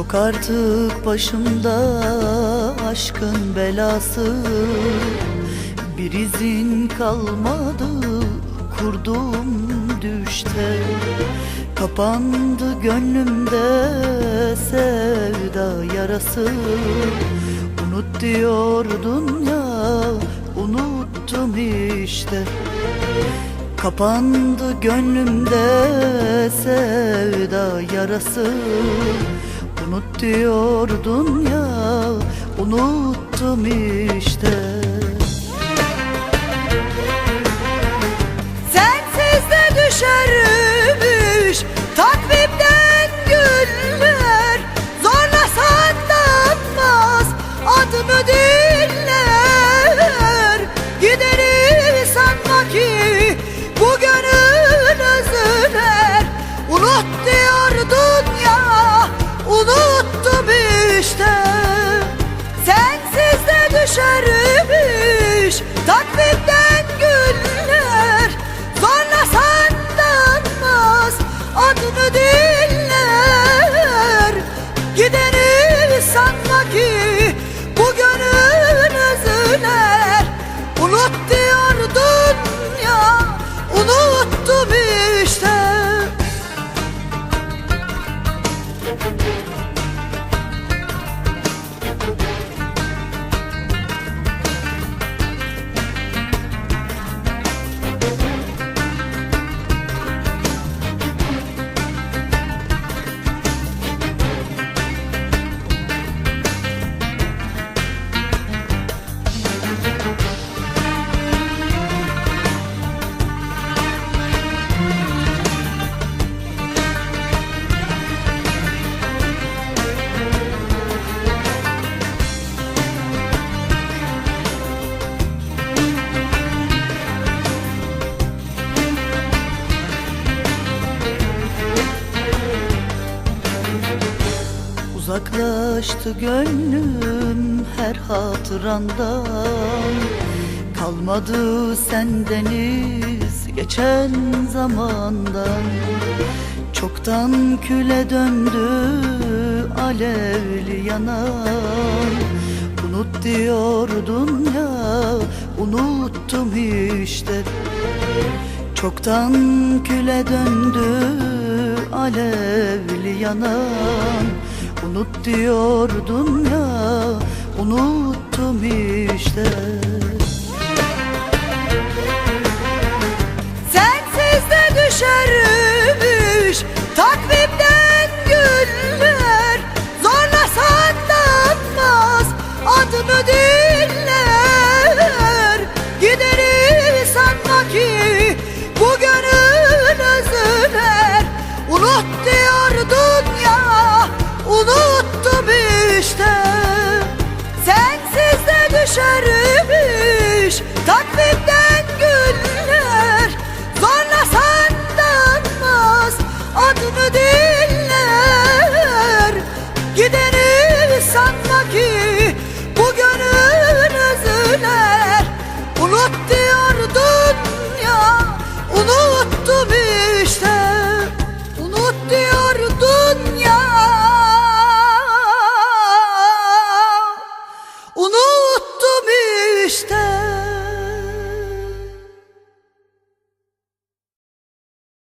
Yok artık başımda aşkın belası. Bir izin kalmadı kurdum düşte. Kapandı gönlümde sevda yarası. Unut diyordun ya unuttum işte. Kapandı gönlümde sevda yarası Unut diyordun ya unuttum işte. Sensiz de düşermiş unuttum işte Sensiz de düşermiş takvimden Uzaklaştı gönlüm her hatırandan. Kalmadı sendeniz geçen zamandan. Çoktan küle döndü alevli yanan. Unut diyordun ya unuttum işte. Çoktan küle döndü alevli yanan Unut diyordun ya unuttum işte düşer